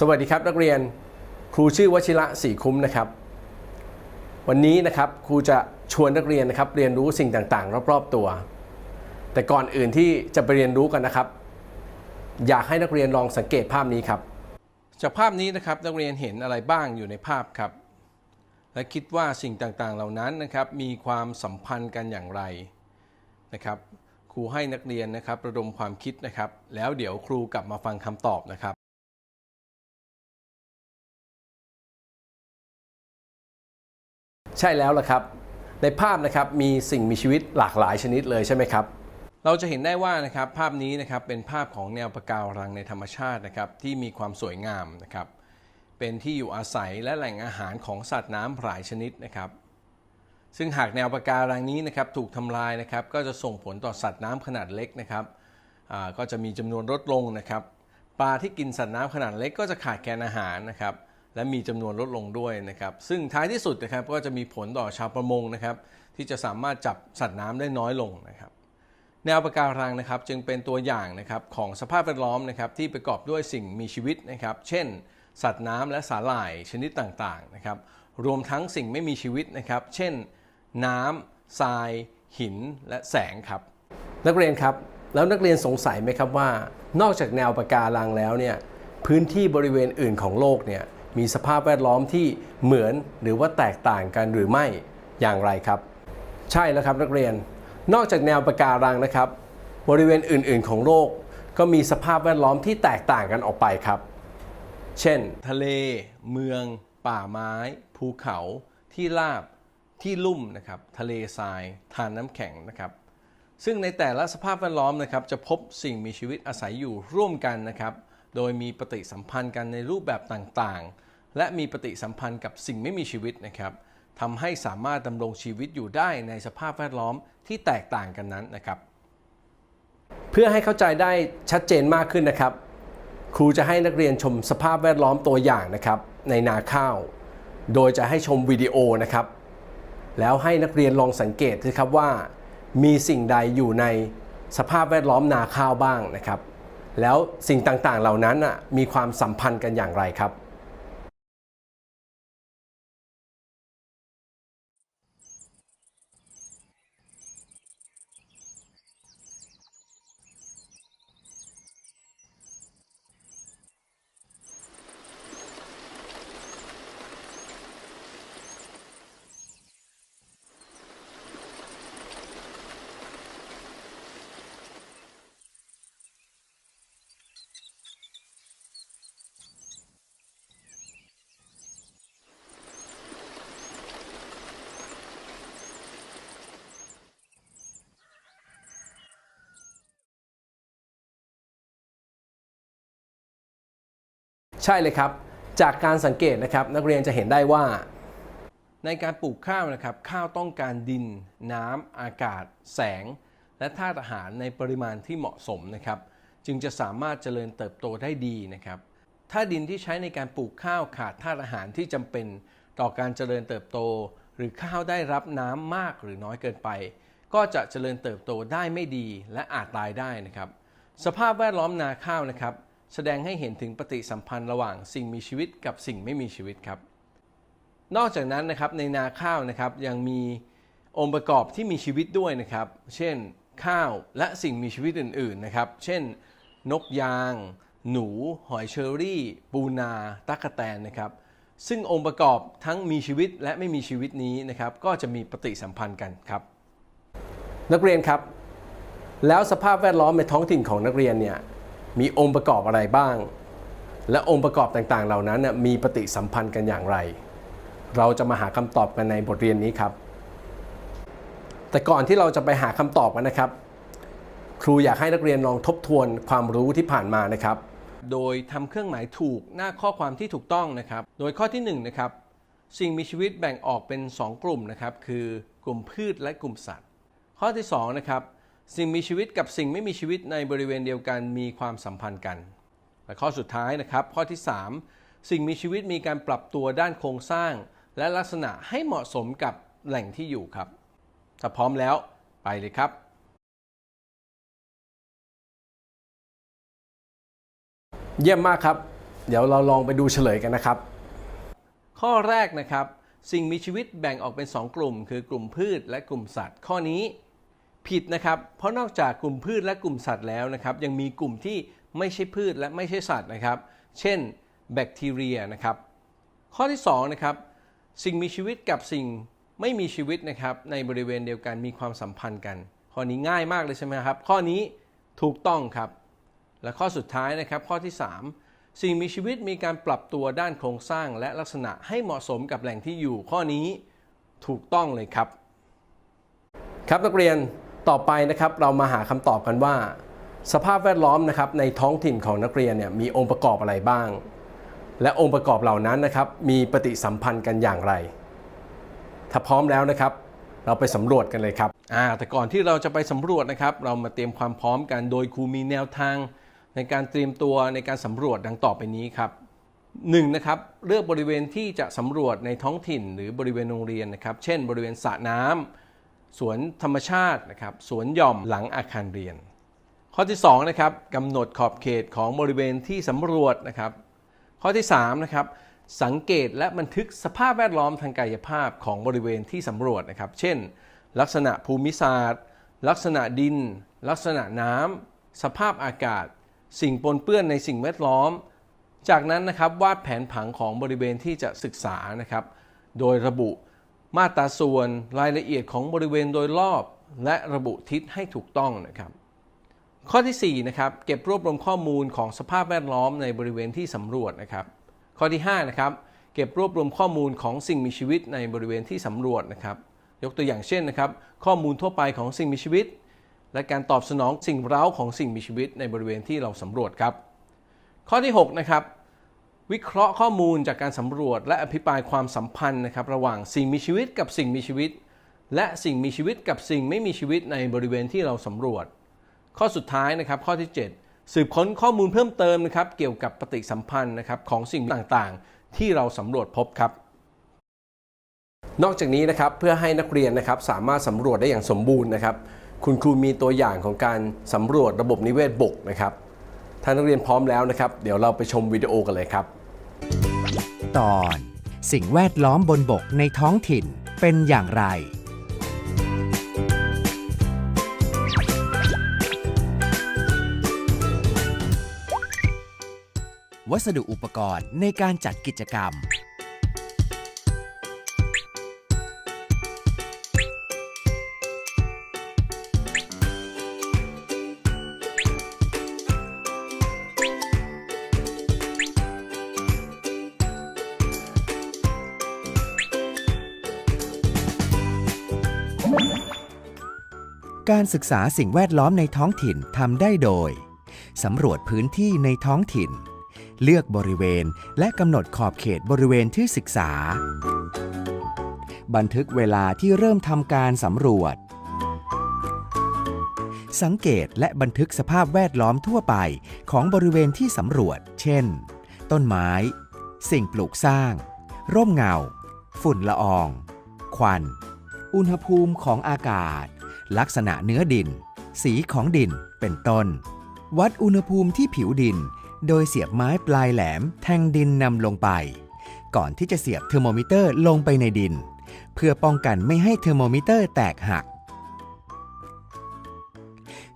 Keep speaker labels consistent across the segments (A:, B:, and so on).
A: สวัสดีครับนักเรียนครูชื่อวชิระศรีคุ้มนะครับ วันนี้นะครับครูจะชวนนักเรียนนะครับเรียนรู้สิ่งต่างๆ รอบๆตัว แต่ก่อนอื่นที่จะไปเรียนรู้กันนะครับ อยากให้นักเรียนลองสังเกตภาพนี้ครับ จากภาพนี้นะครับนักเรียนเห็นอะไรบ้างอยู่ในภาพครับ และคิดว่าสิ่งต่างๆ เหล่านั้นนะครับมีความสัมพันธ์กันอย่างไรนะครับครูให้นักเรียนนะครับระดมความคิดนะครับ แล้วเดี๋ยวครูกลับมาฟังคำตอบนะครับ ใช่แล้วล่ะครับ ในภาพนะครับมีสิ่งมีชีวิตหลากหลายชนิดเลยใช่ไหมครับ เราจะเห็นได้ว่านะครับภาพนี้นะครับเป็นภาพของแนวปะการังในธรรมชาตินะครับที่มีความสวยงามนะครับ เป็นที่อยู่อาศัยและแหล่งอาหารของสัตว์น้ำหลายชนิดนะครับซึ่งหากแนวปะการังนี้นะครับถูกทำลายนะครับก็จะส่งผลต่อสัตว์น้ำขนาดเล็กนะครับก็จะมีจำนวนลดลงนะครับปลาที่กินสัตว์น้ำขนาดเล็กก็จะขาดแคลนอาหารนะครับ และมีจำนวนลดลงด้วยนะครับ ซึ่งท้ายที่สุดนะครับก็จะมีผลต่อชาวประมงนะครับ ที่จะสามารถจับสัตว์น้ำได้น้อยลงนะครับ แนวปะการังนะครับจึงเป็นตัวอย่างนะครับของสภาพแวดล้อมนะครับที่ประกอบด้วยสิ่งมีชีวิตนะครับ เช่น สัตว์น้ำและสาหร่ายชนิดต่างๆนะครับ รวมทั้งสิ่งไม่มีชีวิตนะครับ เช่น น้ำทราย หินและแสงครับ นักเรียนครับแล้วนักเรียนสงสัยไหมครับว่า นอกจากแนวปะการังแล้วเนี่ยพื้นที่บริเวณอื่นของโลกเนี่ย มีสภาพแวดล้อมที่เหมือนหรือว่าแตกต่างกันหรือไม่อย่างไรครับ ใช่แล้วครับนักเรียน นอกจากแนวปะการังนะครับ บริเวณอื่น ๆ ของโลก ก็มีสภาพแวดล้อมที่แตกต่างกันออกไปครับ เช่น ทะเล เมือง ป่าไม้ ภูเขา ที่ราบ ที่ลุ่มนะครับทะเลทรายทานน้ำแข็งนะครับซึ่งในแต่ละสภาพแวดล้อมนะครับจะพบสิ่งมีชีวิตอาศัยอยู่ร่วมกันนะครับ โดยมีปฏิสัมพันธ์กันในรูปแบบต่างๆ และมีปฏิสัมพันธ์กับสิ่งไม่มีชีวิตนะครับทำให้สามารถดำรงชีวิตอยู่ได้ในสภาพแวดล้อมที่แตกต่างกันนั้นนะครับ เพื่อให้เข้าใจได้ชัดเจนมากขึ้นนะครับ ครูจะให้นักเรียนชมสภาพแวดล้อมตัวอย่างนะครับ ในนาข้าว โดยจะให้ชมวิดีโอนะครับ แล้วให้นักเรียนลองสังเกตนะครับว่า มีสิ่งใดอยู่ในสภาพแวดล้อมนาข้าวบ้างนะครับ แล้วสิ่งต่างๆเหล่านั้นมีความสัมพันธ์กันอย่างไรครับ ใช่เลยครับ จากการสังเกตนะครับนักเรียนจะเห็นได้ว่า ในการปลูกข้าวนะครับ ข้าวต้องการดิน น้ำอากาศ แสง และธาตุอาหารในปริมาณที่เหมาะสมนะครับ จึงจะสามารถเจริญเติบโตได้ดีนะครับ ถ้าดินที่ใช้ในการปลูกข้าวขาดธาตุอาหารที่จำเป็นต่อการเจริญเติบโต หรือข้าวได้รับน้ำมากหรือน้อยเกินไป ก็จะเจริญเติบโตได้ไม่ดีและอาจตายได้นะครับ สภาพแวดล้อมนาข้าวนะครับ แสดงให้เห็นถึงปฏิสัมพันธ์ระหว่างสิ่งมีชีวิตกับสิ่งไม่มีชีวิตครับ นอกจากนั้นนะครับในนาข้าวนะครับยังมีองค์ประกอบที่มีชีวิตด้วยนะครับ เช่น ข้าวและสิ่งมีชีวิตอื่นๆนะครับ เช่น นกยาง หนู หอยเชอรี่ ปูนาตั๊กแตนนะครับ ซึ่งองค์ประกอบทั้งมีชีวิตและไม่มีชีวิตนี้นะครับ ก็จะมีปฏิสัมพันธ์กันครับ นักเรียนครับ แล้วสภาพแวดล้อมในท้องถิ่นของนักเรียนเนี่ย มีองค์ประกอบอะไรบ้าง และองค์ประกอบต่างๆ เหล่านั้นมีปฏิสัมพันธ์กันอย่างไร เราจะมาหาคำตอบกันในบทเรียนนี้ครับ แต่ก่อนที่เราจะไปหาคำตอบกันนะครับ ครูอยากให้นักเรียนลองทบทวนความรู้ที่ผ่านมานะครับ โดยทำเครื่องหมายถูกหน้าข้อความที่ถูกต้องนะครับ โดยข้อที่1นะครับสิ่งมีชีวิตแบ่งออกเป็น 2 กลุ่มนะครับ คือกลุ่มพืชและกลุ่มสัตว์ ข้อที่2นะครับ สิ่งมีชีวิตกับสิ่งไม่มีชีวิตในบริเวณเดียวกันมีความสัมพันธ์กัน และข้อสุดท้ายนะครับ ข้อที่ 3 สิ่งมีชีวิตมีการปรับตัวด้านโครงสร้าง และลักษณะให้เหมาะสมกับแหล่งที่อยู่ครับ ถ้าพร้อมแล้วไปเลยครับ เยี่ยมมากครับ เดี๋ยวเราลองไปดูเฉลยกันนะครับ ข้อแรกนะครับ สิ่งมีชีวิตแบ่งออกเป็น 2 กลุ่ม คือกลุ่มพืชและกลุ่มสัตว์ ข้อนี้ ผิดนะครับ เพราะนอกจากกลุ่มพืชและกลุ่มสัตว์แล้วนะครับ ยังมีกลุ่มที่ไม่ใช่พืชและไม่ใช่สัตว์นะครับ เช่น แบคทีเรียนะครับ ข้อที่2นะครับ สิ่งมีชีวิตกับสิ่งไม่มีชีวิตนะครับ ในบริเวณเดียวกันมีความสัมพันธ์กัน ข้อนี้ง่ายมากเลยใช่ไหมครับ ข้อนี้ถูกต้องครับ และข้อสุดท้ายนะครับ ข้อที่ 3 สิ่งมีชีวิตมีการปรับตัวด้านโครงสร้าง และลักษณะให้เหมาะสมกับแหล่งที่อยู่ ข้อนี้ถูกต้องเลยครับ ครับนักเรียน ต่อไปนะครับเรามาหาคำตอบกันว่า สภาพแวดล้อมนะครับในท้องถิ่นของนักเรียนเนี่ยมีองค์ประกอบอะไรบ้าง และองค์ประกอบเหล่านั้นนะครับมีปฏิสัมพันธ์กันอย่างไร ถ้าพร้อมแล้วนะครับ เราไปสำรวจกันเลยครับอ่าแต่ก่อนที่เราจะไปสำรวจนะครับ เรามาเตรียมความพร้อมกันโดยครูมีแนวทาง ในการเตรียมตัวในการสำรวจดังต่อไปนี้ครับหนึ่งนะครับเลือกบริเวณที่จะสำรวจในท้องถิ่น หรือบริเวณโรงเรียนนะครับ เช่น บริเวณสระน้ำ สวนธรรมชาตินะครับสวนหย่อมหลังอาคารเรียน ข้อที่2นะครับกำหนดขอบเขตของบริเวณที่สำรวจนะครับ ข้อที่3นะครับสังเกตและบันทึกสภาพแวดล้อมทางกายภาพของบริเวณที่สำรวจนะครับ เช่น ลักษณะภูมิศาสตร์ ลักษณะดิน ลักษณะน้ำสภาพอากาศ สิ่งปนเปื้อนในสิ่งแวดล้อม จากนั้นนะครับวาดแผนผังของบริเวณที่จะศึกษานะครับ โดยระบุ มาตราส่วนรายละเอียดของบริเวณโดยรอบ และระบุทิศให้ถูกต้องนะครับ ข้อที่4นะครับเก็บรวบรวมข้อมูลของสภาพแวดล้อมในบริเวณที่สำรวจนะครับ ข้อที่5นะครับเก็บรวบรวมข้อมูลของสิ่งมีชีวิตในบริเวณที่สำรวจนะครับ ยกตัวอย่างเช่นนะครับข้อมูลทั่วไปของสิ่งมีชีวิต และการตอบสนองสิ่งเร้าของสิ่งมีชีวิตในบริเวณที่เราสำรวจครับ ข้อที่6นะครับ วิเคราะห์ข้อมูลจากการสำรวจและอภิปรายความสัมพันธ์นะครับระหว่างสิ่งมีชีวิตกับสิ่งมีชีวิต และสิ่งมีชีวิตกับสิ่งไม่มีชีวิตในบริเวณที่เราสำรวจ ข้อสุดท้ายนะครับข้อที่ 7 สืบค้นข้อมูลเพิ่มเติมนะครับเกี่ยวกับปฏิสัมพันธ์นะครับของสิ่งต่างๆ ที่เราสำรวจพบครับ นอกจากนี้นะครับเพื่อให้นักเรียนนะครับสามารถสำรวจได้อย่างสมบูรณ์นะครับคุณครูมีตัวอย่างของการสำรวจระบบนิเวศบกนะครับถ้านักเรียนพร้อมแล้วนะครับ เดี๋ยวเราไปชมวิดีโอกันเลยครับ
B: ตอน สิ่งแวดล้อมบนบกในท้องถิ่นเป็นอย่างไร วัสดุอุปกรณ์ในการจัดกิจกรรม การศึกษาสิ่งแวดล้อมในท้องถิ่นทำได้โดย สำรวจพื้นที่ในท้องถิ่น เลือกบริเวณและกำหนดขอบเขตบริเวณที่ศึกษา บันทึกเวลาที่เริ่มทำการสำรวจ สังเกตและบันทึกสภาพแวดล้อมทั่วไปของบริเวณที่สำรวจ เช่น ต้นไม้ สิ่งปลูกสร้าง ร่มเงา ฝุ่นละออง ควัน อุณหภูมิของอากาศ ลักษณะเนื้อดิน สีของดิน เป็นต้น วัดอุณหภูมิที่ผิวดิน โดยเสียบไม้ปลายแหลมแทงดินนำลงไป ก่อนที่จะเสียบเทอร์โมมิเตอร์ลงไปในดิน เพื่อป้องกันไม่ให้เทอร์โมมิเตอร์แตกหัก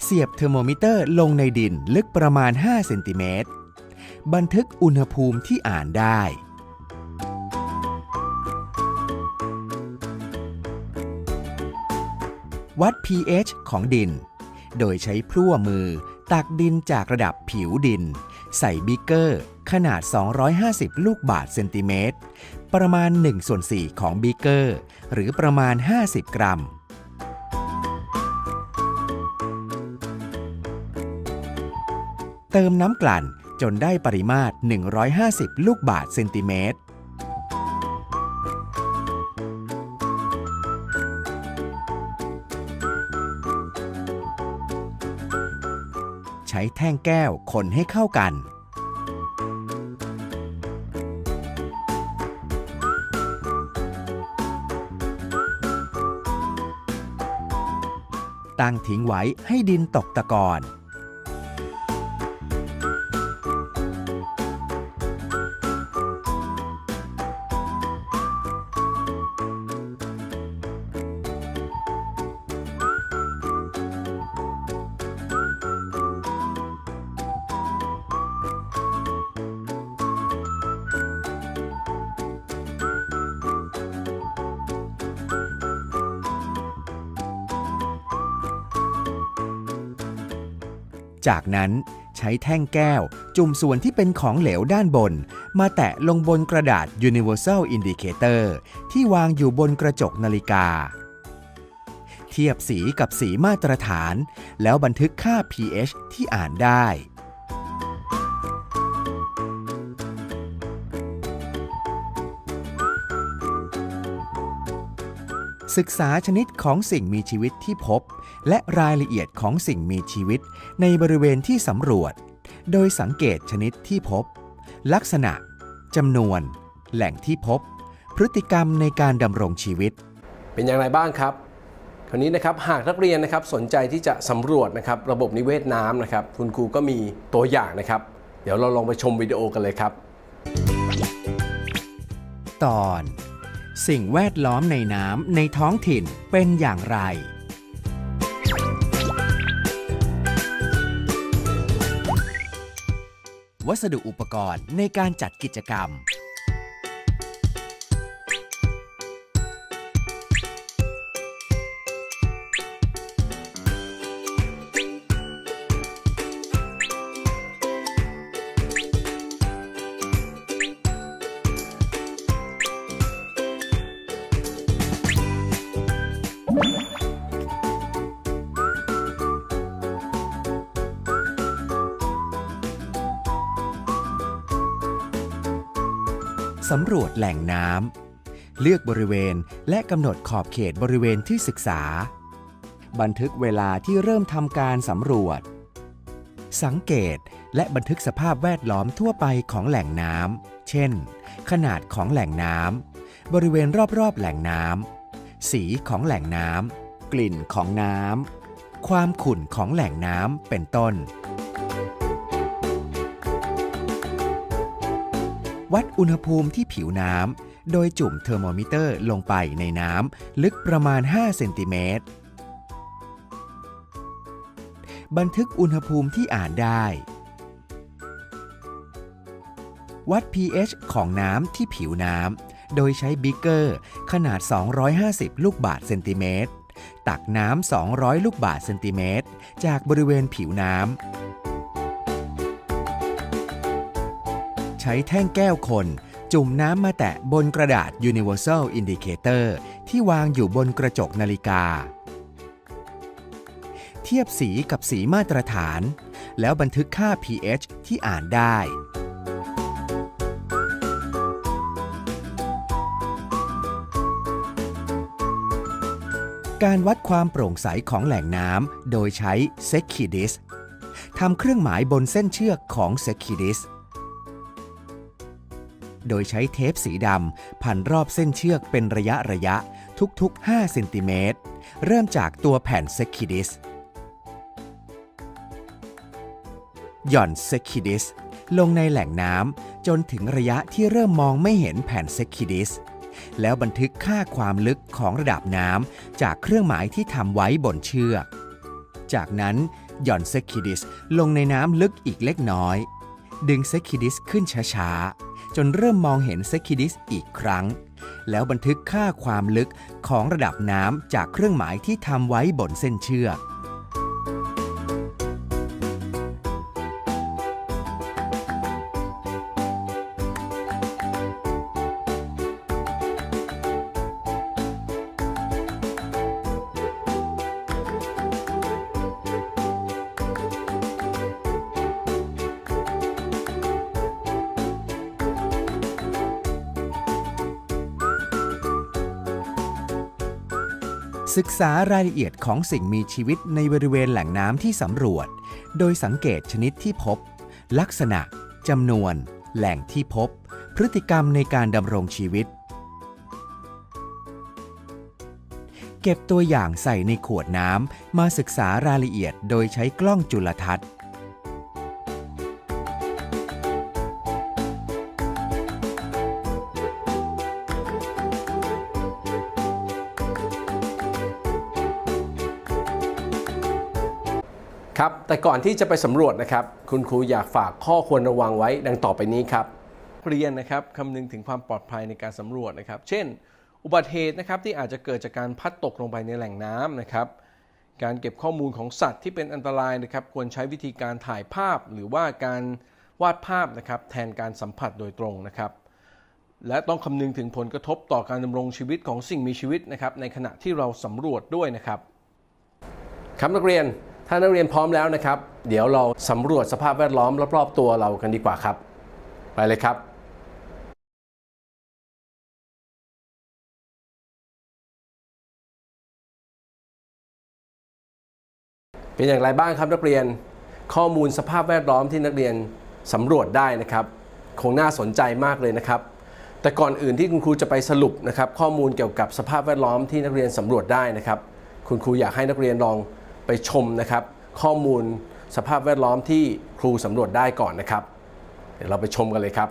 B: เสียบเทอร์โมมิเตอร์ลงในดินลึกประมาณ 5 เซนติเมตร บันทึกอุณหภูมิที่อ่านได้ วัด pH ของดิน โดยใช้พลั่วมือ ตักดินจากระดับผิวดิน ใส่บิกเกอร์ ขนาด 250 ลูกบาทเซนติเมตร ประมาณ1ส่วน4ของบิกเกอร์ หรือประมาณ 50 กรัมเติมน้ำกลั่นจนได้ปริมาตร 150 ลูกบาทเซนติเมตร แท่งแก้วคนให้เข้ากัน ตั้งทิ้งไว้ให้ดินตกตะกอน จากนั้นใช้แท่งแก้ว จุ่มส่วนที่เป็นของเหลวด้านบน มาแตะลงบนกระดาษ Universal Indicator ที่วางอยู่บนกระจกนาฬิกา เทียบสีกับสีมาตรฐาน แล้วบันทึกค่า pH ที่อ่านได้ ศึกษาชนิดของสิ่งมีชีวิตที่พบ และรายละเอียดของสิ่งมีชีวิตในบริเวณที่สำรวจ โดยสังเกตชนิดที่พบ ลักษณะจำนวน แหล่งที่พบ พฤติกรรมในการดำรงชีวิต
A: เป็นอย่างไรบ้างครับคราวนี้นะครับหากนักเรียนนะครับสนใจที่จะสำรวจนะครับระบบนิเวศน้ำนะครับคุณครูก็มีตัวอย่างนะครับ เดี๋ยวเราลองไปชมวิดีโอกันเลยครับ
B: ตอน สิ่งแวดล้อมในน้ำในท้องถิ่นเป็นอย่างไร วัสดุอุปกรณ์ในการจัดกิจกรรม สำรวจแหล่งน้ำเลือกบริเวณและกำหนดขอบเขตบริเวณที่ศึกษา บันทึกเวลาที่เริ่มทำการสำรวจ สังเกตและบันทึกสภาพแวดล้อมทั่วไปของแหล่งน้ำเช่น ขนาดของแหล่งน้ำบริเวณรอบๆแหล่งน้ำสีของแหล่งน้ำกลิ่นของน้ำความขุ่นของแหล่งน้ำเป็นต้น วัดอุณหภูมิที่ผิวน้ำ โดยจุ่มเทอร์โมมิเตอร์ลงไปในน้ำลึกประมาณ 5 เซนติเมตร บันทึกอุณหภูมิที่อ่านได้ วัด pH ของน้ำที่ผิวน้ำ โดยใช้บิกเกอร์ ขนาด 250 ลูกบาศก์เซนติเมตร ตักน้ำ 200 ลูกบาศก์เซนติเมตร จากบริเวณผิวน้ำ ใช้แท่งแก้วคน จุ่มน้ำมาแตะบนกระดาษ Universal Indicator ที่วางอยู่บนกระจกนาฬิกา เทียบสีกับสีมาตรฐาน แล้วบันทึกค่า pH ที่อ่านได้การวัดความโปร่งใสของแหล่งน้ำโดยใช้ s e c i d i s ทำเครื่องหมายบนเส้นเชือกของ s e c i d i s โดยใช้เทปสีดำพันรอบเส้นเชือกเป็นระยะระยะ ทุกๆ 5 เซนติเมตร เริ่มจากตัวแผ่นเซคิดิสหย่อนเซคิดิสลงในแหล่งน้ำจนถึงระยะที่เริ่มมองไม่เห็นแผ่นเซคิดิสแล้วบันทึกค่าความลึกของระดับน้ำจากเครื่องหมายที่ทำไว้บนเชือก จากนั้นหย่อนเซคิดิสลงในน้ำลึกอีกเล็กน้อย ดึงเซคิดิสขึ้นช้าๆ จนเริ่มมองเห็นเซคิดิสอีกครั้ง แล้วบันทึกค่าความลึกของระดับน้ำจากเครื่องหมายที่ทำไว้บนเส้นเชือก ศึกษารายละเอียดของสิ่งมีชีวิตในบริเวณแหล่งน้ำที่สำรวจ โดยสังเกตชนิดที่พบ ลักษณะจำนวน แหล่งที่พบ พฤติกรรมในการดำรงชีวิต เก็บตัวอย่างใส่ในขวดน้ำมาศึกษารายละเอียดโดยใช้กล้องจุลทรรศน์
A: ก่อนที่จะไปสำรวจนะครับ คุณครูอยากฝากข้อควรระวังไว้ดังต่อไปนี้ครับเรียนนะครับคำนึงถึงความปลอดภัยในการสำรวจนะครับ เช่น อุบัติเหตุนะครับที่อาจจะเกิดจากการพัดตกลงไปในแหล่งน้ำนะครับ การเก็บข้อมูลของสัตว์ที่เป็นอันตรายนะครับควรใช้วิธีการถ่ายภาพ หรือว่าการวาดภาพนะครับแทนการสัมผัสโดยตรงนะครับ และต้องคำนึงถึงผลกระทบต่อการดำรงชีวิตของสิ่งมีชีวิตนะครับในขณะที่เราสำรวจด้วยนะครับครับนักเรียน ถ้านักเรียนพร้อมแล้วนะครับ เดี๋ยวเราสำรวจสภาพแวดล้อมรอบๆตัวเรากันดีกว่าครับ ไปเลยครับเป็นอย่างไรบ้างครับนักเรียนข้อมูลสภาพแวดล้อมที่นักเรียนสำรวจได้นะครับ คงน่าสนใจมากเลยนะครับ แต่ก่อนอื่นที่คุณครูจะไปสรุปนะครับ ข้อมูลเกี่ยวกับสภาพแวดล้อมที่นักเรียนสำรวจได้นะครับ คุณครูอยากให้นักเรียนลอง ชมนะครับ ข้อมูลสภาพแวดล้อมที่ครูสำรวจได้ก่อนนะครับ เดี๋ยวเราไปชมกันเลยครับ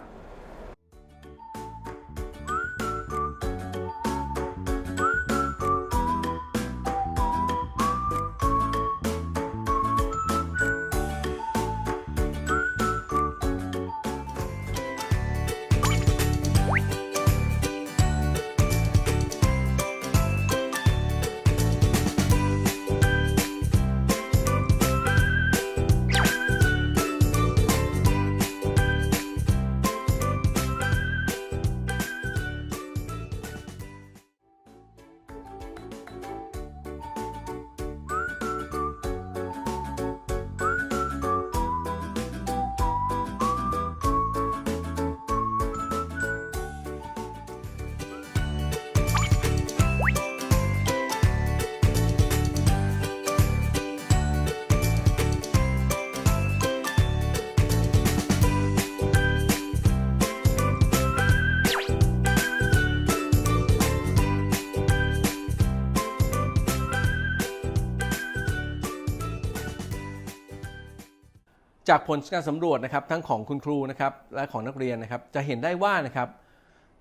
A: จากผลการสำรวจนะครับทั้งของคุณครูนะครับและของนักเรียนนะครับจะเห็นได้ว่านะครับ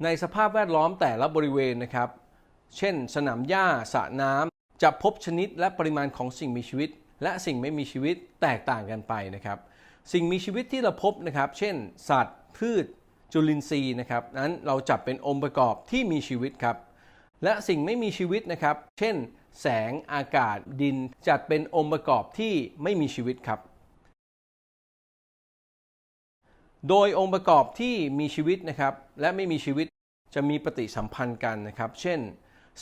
A: ในสภาพแวดล้อมแต่ละบริเวณนะครับ เช่น สนามหญ้าสระน้ำจะพบชนิดและปริมาณของสิ่งมีชีวิต และสิ่งไม่มีชีวิตแตกต่างกันไปนะครับ สิ่งมีชีวิตที่เราพบนะครับ เช่น สัตว์ พืช จุลินทรีย์นะครับนั้นเราจับเป็นองค์ประกอบที่มีชีวิตครับ และสิ่งไม่มีชีวิตนะครับ เช่น แสงอากาศดินจัดเป็นองค์ประกอบที่ไม่มีชีวิตครับ โดยองค์ประกอบที่มีชีวิตนะครับและไม่มีชีวิตจะมีปฏิสัมพันธ์กันนะครับ เช่น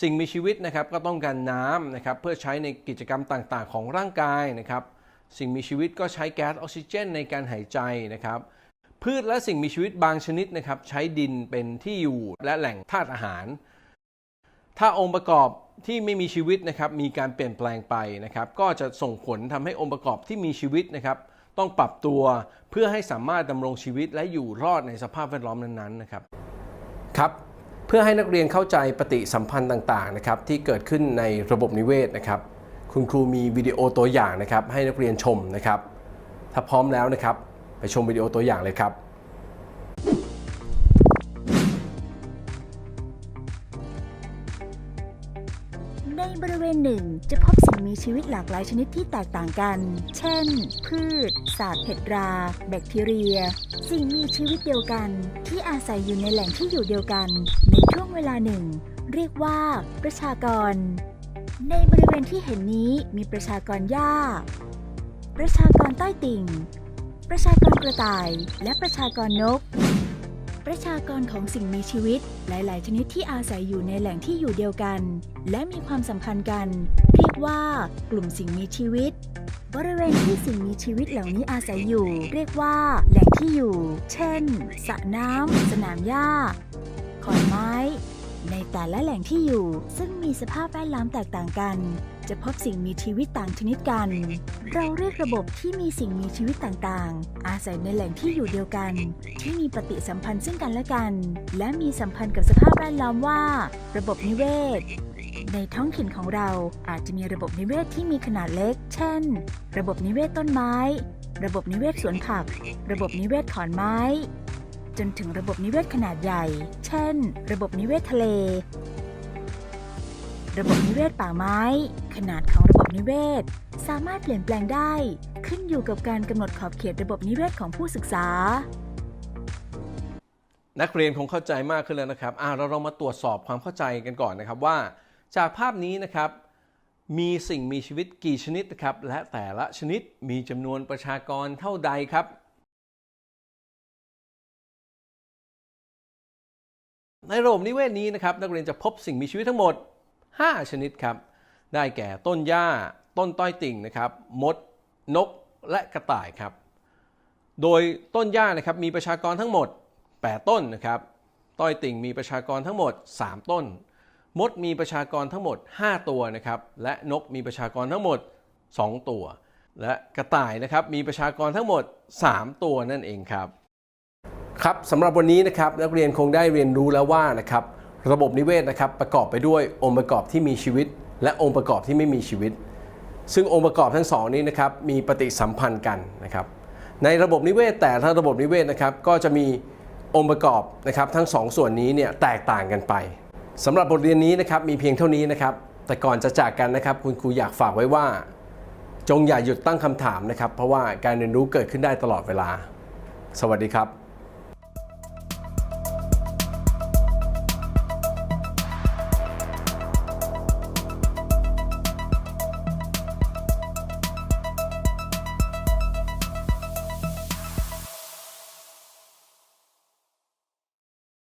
A: สิ่งมีชีวิตนะครับก็ต้องการน้ำนะครับเพื่อใช้ในกิจกรรมต่างๆ ของร่างกายนะครับ สิ่งมีชีวิตก็ใช้แก๊สออกซิเจน ในการหายใจนะครับ พืชและสิ่งมีชีวิตบางชนิดนะครับใช้ดินเป็นที่อยู่และแหล่งธาตุอาหาร ถ้าองค์ประกอบที่ไม่มีชีวิตนะครับมีการเปลี่ยนแปลงไปนะครับ ก็จะส่งผลทำให้องค์ประกอบที่มีชีวิตนะครับ ต้องปรับตัวเพื่อให้สามารถดำรงชีวิตและอยู่รอดในสภาพแวดล้อมนั้นๆนะครับครับ เพื่อให้นักเรียนเข้าใจปฏิสัมพันธ์ต่างๆนะครับที่เกิดขึ้นในระบบนิเวศนะครับ คุณครูมีวิดีโอตัวอย่างนะครับให้นักเรียนชมนะครับ ถ้าพร้อมแล้วนะครับ ไปชมวิดีโอตัวอย่างเลยครับ
C: หนึ่ง จะพบสิ่งมีชีวิตหลากหลายชนิดที่แตกต่างกัน เช่น พืช สัตว์ เห็ดรา แบคทีเรีย สิ่งมีชีวิตเดียวกัน ที่อาศัยอยู่ในแหล่งที่อยู่เดียวกัน ในช่วงเวลาหนึ่ง เรียกว่า ประชากร ในบริเวณที่เห็นนี้มีประชากรหญ้า ประชากรใต้ติ่ง ประชากรกระต่าย และประชากรนก ประชากรของสิ่งมีชีวิต หลาย ๆ ชนิดที่อาศัยอยู่ในแหล่งที่อยู่เดียวกัน และมีความสัมพันธ์กัน เรียกว่ากลุ่มสิ่งมีชีวิต บริเวณที่สิ่งมีชีวิตเหล่านี้อาศัยอยู่ เรียกว่า แหล่งที่อยู่ เช่นสระน้ำสนามหญ้าขอนไม้ ในแต่ละแหล่งที่อยู่ ซึ่งมีสภาพแวดล้อมแตกต่างกัน จะพบสิ่งมีชีวิตต่างชนิดกัน เราเรียกระบบที่มีสิ่งมีชีวิตต่างๆ อาศัยในแหล่งที่อยู่เดียวกัน ที่มีปฏิสัมพันธ์ซึ่งกันและกัน และมีสัมพันธ์กับสภาพแวดล้อมว่า ระบบนิเวศ ในท้องถิ่นของเราอาจจะมีระบบนิเวศที่มีขนาดเล็ก เช่น ระบบนิเวศต้นไม้ ระบบนิเวศสวนผัก ระบบนิเวศขอนไม้ จนถึงระบบนิเวศขนาดใหญ่ เช่น ระบบนิเวศทะเล ระบบนิเวศป่าไม้ ขนาดของระบบนิเวศ สามารถเปลี่ยนแปลงได้ ขึ้นอยู่กับการกำหนดขอบเขตระบบนิเวศของผู้ศึกษา
A: นักเรียนคงเข้าใจมากขึ้นแล้วนะครับเราเรามาตรวจสอบความเข้าใจกันก่อนนะครับว่า จากภาพนี้นะครับมีสิ่งมีชีวิตกี่ชนิดนะครับและแต่ละชนิดมีจำนวนประชากรเท่าใดครับ ในระบบนิเวศนี้นะครับนักเรียนจะพบสิ่งมีชีวิตทั้งหมด 5 ชนิดครับ ได้แก่ต้นหญ้า ต้นต้อยติ่งนะครับ มด นก และกระต่ายครับ โดยต้นหญ้านะครับมีประชากรทั้งหมด 8 ต้นนะครับ ต้อยติ่งมีประชากรทั้งหมด 3 ต้น มดมีประชากรทั้งหมด 5 ตัวนะครับ และนกมีประชากรทั้งหมด 2 ตัว และกระต่ายนะครับมีประชากรทั้งหมด 3 ตัวนั่นเองครับครับสำหรับวันนี้นะครับนักเรียนคงได้เรียนรู้แล้วว่านะครับ ระบบนิเวศนะครับประกอบไปด้วยองค์ประกอบที่มีชีวิต และองค์ประกอบที่ไม่มีชีวิต ซึ่งองค์ประกอบทั้งสองนี้นะครับมีปฏิสัมพันธ์กันนะครับในระบบนิเวศแต่ละระบบนิเวศนะครับก็จะมีองค์ประกอบนะครับทั้งสองส่วนนี้เนี่ยแตกต่างกันไปสำหรับบทเรียนนี้นะครับมีเพียงเท่านี้นะครับแต่ก่อนจะจากกันนะครับคุณครูอยากฝากไว้ว่า จงอย่าหยุดตั้งคำถามนะครับเพราะว่าการเรียนรู้เกิดขึ้นได้ตลอดเวลา สวัสดีครับ